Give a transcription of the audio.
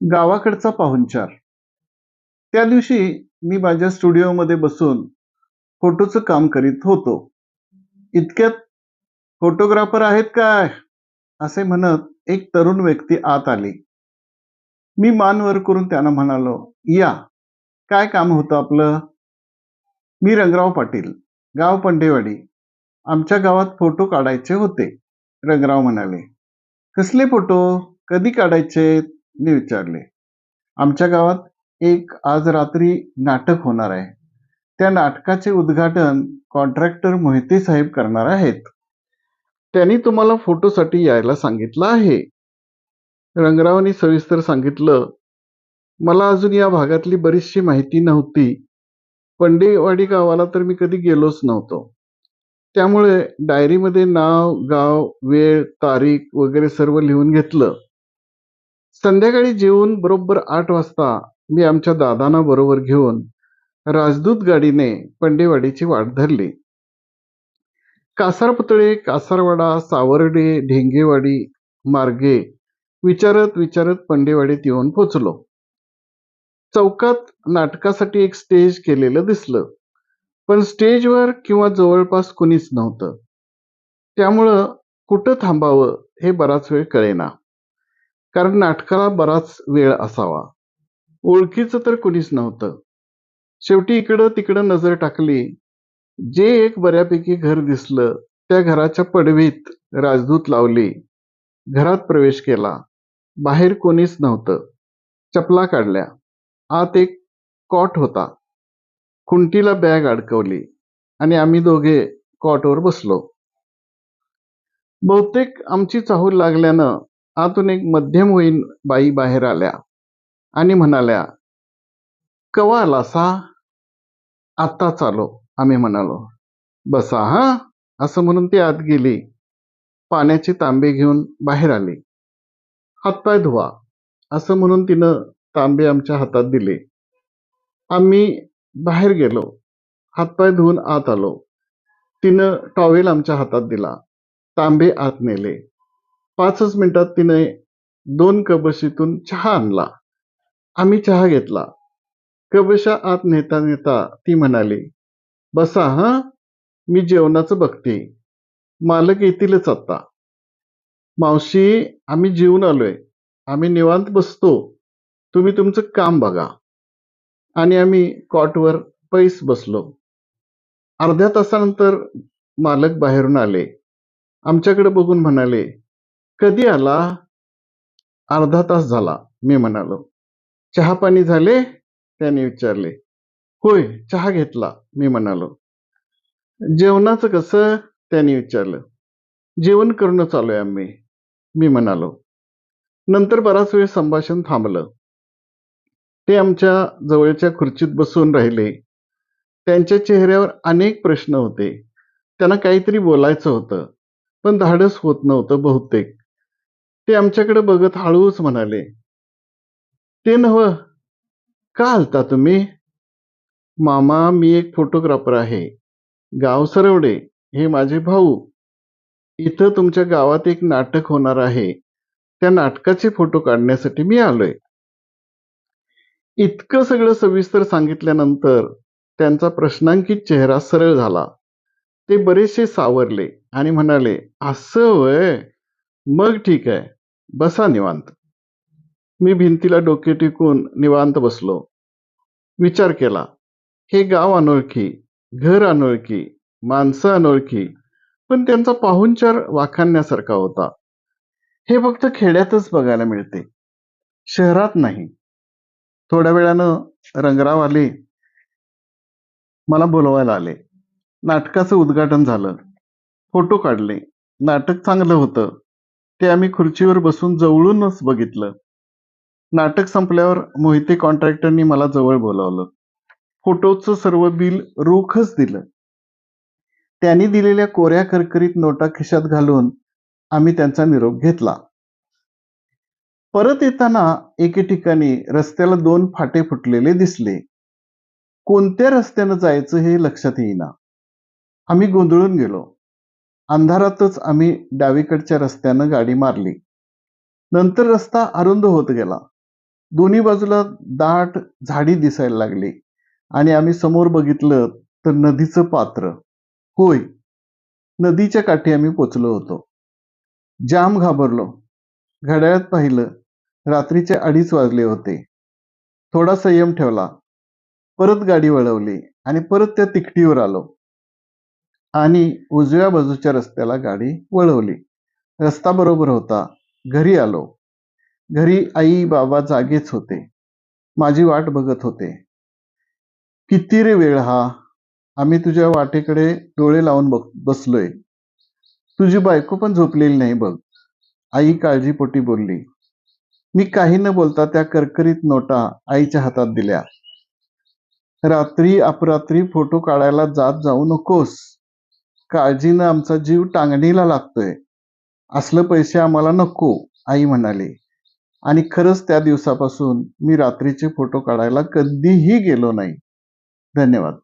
गावाकडचा पाहुणचार. त्या दिवशी मी माझ्या स्टुडिओमध्ये बसून फोटोचं काम करीत होतो. इतक्यात फोटोग्राफर आहेत काय? असे म्हणत एक तरुण व्यक्ती आत आली. मी मान वर करून त्यांना म्हणालो या काय काम होतं आपलं? मी रंगराव पाटील गाव पंडेवाडी आमच्या गावात फोटो काढायचे होते रंगराव म्हणाले. कसले फोटो? कधी काढायचे मी विचारले. आमच्या गावात एक आज रात्री नाटक होणार आहे. त्या नाटकाचे उद्घाटन कॉन्ट्रॅक्टर मोहिते साहेब करणार आहेत. त्यांनी तुम्हाला फोटोसाठी यायला सांगितलं आहे. रंगरावांनी सविस्तर सांगितलं मला अजून या भागातली बरीचशी माहिती नव्हती. पंडेवाडी गावाला तर मी कधी गेलोच नव्हतो. त्यामुळे डायरीमध्ये नाव गाव वेळ तारीख वगैरे सर्व लिहून घेतलं. संध्याकाळी जेवून बरोबर आठ वाजता मी आमच्या दादांना बरोबर घेऊन राजदूत गाडीने पंडेवाडीची वाट धरली. कासारपुतळे कासारवाडा सावर्डे ढेंगेवाडी मार्गे विचारत विचारत पंडेवाडीत येऊन पोचलो चौकात नाटकासाठी एक स्टेज केलेलं दिसलं. पण स्टेजवर किंवा जवळपास कुणीच नव्हतं. त्यामुळं कुठं थांबावं हे बराच वेळ कळेना. कारण नाटकाला बराच वेळ असावा. ओळखीचं तर कुणीच नव्हतं. शेवटी इकडं तिकडं नजर टाकली. जे एक बऱ्यापैकी घर दिसलं त्या घराच्या पडवीत राजदूत लावली. घरात प्रवेश केला. बाहेर कोणीच नव्हतं. चपला काढल्या. आत एक कॉट होता. खुंटीला बॅग अडकवली. आणि आम्ही दोघे कॉटवर बसलो. बहुतेक आमची चाहूल लागल्यानं आतून एक मध्यमवयीन बाई बाहेर आल्या आणि म्हणाल्या कवा आलासा? आत्ता चालो. आम्ही म्हणालो बसा हा. असं म्हणून ती आत गेली. पाण्याची तांबे घेऊन बाहेर आली. हातपाय धुवा. असं म्हणून तिनं तांबे आमच्या हातात दिले. आम्ही बाहेर गेलो. हातपाय धुवून आत आलो. तिनं टॉवेल आमच्या हातात दिला. तांबे आत नेले. पाचच मिनिटात तिने दोन कबशीतून चहा आणला. आम्ही चहा घेतला. कबशा आत नेता नेता ती म्हणाली बसा हा? मी जेवणाचं बघते. मालक येतीलच आत्ता. मावशी आम्ही जेवून आलोय. आम्ही निवांत बसतो. तुम्ही तुमचं काम बघा. आणि आम्ही कॉटवर पैस बसलो. अर्ध्या तासानंतर मालक बाहेरून आले. आमच्याकडे बघून म्हणाले कधी आला? अर्धा तास झाला मी म्हणालो. चहा पाणी झाले? त्याने विचारले. होय चहा घेतला मी म्हणालो. जेवणाचं कसं? त्याने विचारलं. जेवण करणं चालू आहे आम्ही मी म्हणालो. नंतर बराच वेळ संभाषण थांबलं. ते आमच्या जवळच्या खुर्चीत बसून राहिले. त्यांच्या चेहऱ्यावर अनेक प्रश्न होते. त्यांना काहीतरी बोलायचं होतं पण धाडस होत नव्हतं बहुतेक. ते आमच्याकडे बघत हळूच म्हणाले ते नव का हलता तुम्ही? मामा मी एक फोटोग्राफर आहे. गाव सरवडे हे माझे भाऊ. इथं तुमच्या गावात एक नाटक होणार आहे. त्या नाटकाचे फोटो काढण्यासाठी मी आलोय. इतकं सगळं सविस्तर सांगितल्यानंतर त्यांचा प्रश्नांकित चेहरा सरळ झाला. ते बरेचसे सावरले आणि म्हणाले असं वय मग ठीक आहे. बसा निवांत. मी भिंतीला डोके टिकून निवांत बसलो. विचार केला हे गाव अनोळखी घर अनोळखी माणसं अनोळखी पण त्यांचा पाहुणचार वाखाणण्यासारखा होता. हे फक्त खेड्यातच बघायला मिळते. शहरात नाही. थोड्या वेळानं रंगराव आले. मला बोलवायला आले. नाटकाचं उद्घाटन झालं. फोटो काढले. नाटक चांगलं होतं. ते आम्ही खुर्चीवर बसून जवळूनच बघितलं. नाटक संपल्यावर मोहिते कॉन्ट्रॅक्टरनी मला जवळ बोलावलं. फोटोचं सर्व बिल रोखच दिलं. त्यांनी दिलेल्या कोऱ्या करकरीत नोटा खिशात घालून आम्ही त्यांचा निरोप घेतला. परत येताना एके ठिकाणी रस्त्याला दोन फाटे फुटलेले दिसले. कोणत्या रस्त्यानं जायचं हे लक्षात येईना. आम्ही गोंधळून गेलो. अंधारातच आम्ही डावीकडच्या रस्त्यानं गाडी मारली. नंतर रस्ता अरुंद होत गेला. दोन्ही बाजूला दाट झाडी दिसायला लागली आणि आम्ही समोर बघितलं तर नदीचं पात्र. होय नदीच्या काठी आम्ही पोचलो होतो. जाम घाबरलो. घड्याळात पाहिलं रात्रीचे अडीच वाजले होते. थोडा संयम ठेवला. परत गाडी वळवली आणि परत त्या तिकटीवर आलो. आणि उजव्या बाजूच्या रस्त्याला गाडी वळवली. रस्ता बरोबर होता. घरी आलो. घरी आई बाबा जागेच होते. माझी वाट बघत होते. किती रे वेळ हा? आम्ही तुझ्या वाटेकडे डोळे लावून बघ बसलोय. तुझी बायको पण झोपलेली नाही बघ. आई काळजीपोटी बोलली. मी काही न बोलता त्या करकरीत नोटा आईच्या हातात दिल्या. रात्री अपरात्री फोटो काढायला जात जाऊ नकोस. काळजीनं आमचा जीव टांगणीला लागतोय. असलं पैसे आम्हाला नको आई म्हणाली. आणि खरंच त्या दिवसापासून मी रात्रीचे फोटो काढायला कधीही गेलो नाही. धन्यवाद.